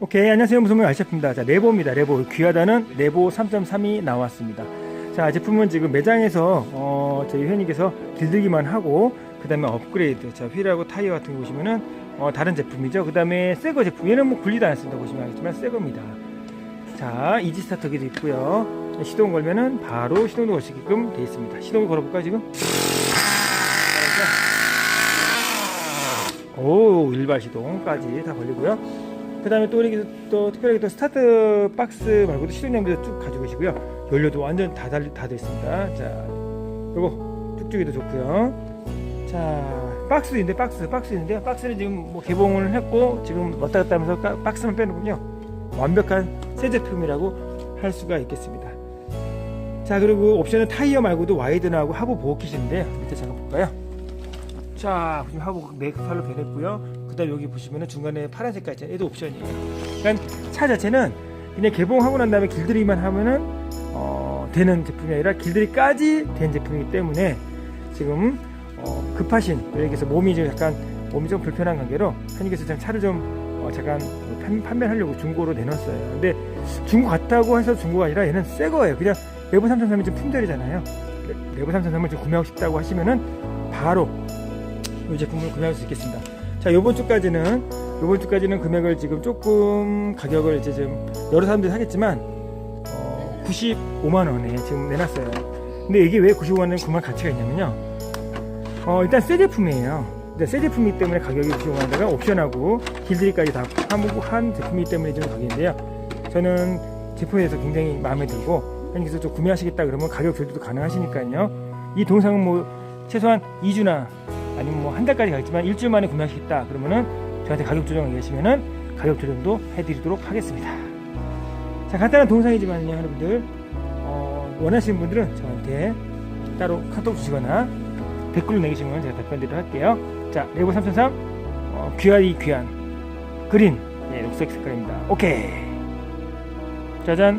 오케이 안녕하세요. 무슨물 알셰프입니다. 자 레보입니다. 레보. 귀하다는 레보 3.3이 나왔습니다. 자 제품은 지금 매장에서 어, 저희 회원님께서 길들기만 하고 그 다음에 업그레이드 자 휠하고 타이어 같은 거 보시면은 어, 다른 제품이죠. 그 다음에 새거 제품. 얘는 뭐 분리도 안 했습니다 보시면 알겠지만 새겁니다. 자 이지 스타터기도 있고요. 자, 시동 걸면은 바로 시동도 걸 수 있게끔 되어 있습니다. 시동을 걸어볼까요 지금? 오 일반 시동까지 다 걸리고요 그 다음에 또 이렇게 또 특별하게 또 스타트 박스 말고도 장비도 쭉 가지고 계시고요. 연료도 완전 다 달리 다돼 있습니다. 자 요거 쭉쭉이도 좋고요. 자 박스도 있는데 박스 박스 있는데요. 박스는 지금 뭐 개봉을 했고 지금 왔다 갔다 하면서 까- 박스만 빼놓군요. 완벽한 새 제품이라고 할 수가 있겠습니다. 자 그리고 옵션은 타이어 말고도 와이드나하고 하부 보호 킷인데 밑에 잠깐 볼까요? 자 지금 하부 메이크팔로 변했고요 그 다음 여기 보시면은 중간에 파란 색깔 있잖아요. 얘도 옵션이에요. 그러니까 차 자체는 그냥 개봉하고 난 다음에 길들이기만 하면은 어, 되는 제품이 아니라 길들이까지 된 제품이기 때문에 지금 어, 급하신 여기서 몸이 좀 약간 몸이 좀 불편한 관계로 좀 차를 좀 어, 잠깐 판, 판매하려고 중고로 내놨어요. 근데 중고 같다고 해서 중고가 아니라 얘는 새 거예요. 그냥 레보 3.3이 좀 품절이잖아요. 레- 레보 3.3을 좀 구매하고 싶다고 하시면은 바로 이 제품을 구매할 수 있겠습니다. 자, 요번 주까지는 요번 주까지는 금액을 지금 조금 가격을 이제 좀 여러 사람들이 사겠지만 어, 95만 원에 지금 내놨어요. 근데 이게 왜 95만 원에 그만 가치가 있냐면요. 어, 일단 새 제품이에요. 근데 새 제품이기 때문에 가격이 95만 원대가 옵션하고 길들이까지 다 하고 한 제품이기 때문에 지금 가격인데요. 저는 제품에 대해서 굉장히 마음에 들고 형님께서 좀 구매하시겠다 그러면 가격 조절도 가능하시니까요. 이 동상은 뭐 최소한 2주나 아니면 뭐 한 달까지 가겠지만 일주일 만에 구매하시겠다 그러면은 저한테 가격 조정 얘기하시면은 가격 조정도 해드리도록 하겠습니다. 자 간단한 동상이지만요 여러분들 어, 원하시는 분들은 저한테 따로 카톡 주시거나 댓글로 내주시면 제가 답변 드리도록 할게요. 자 레고 333 어, 귀하디 귀한 그린 예, 녹색 색깔입니다. 오케이 짜잔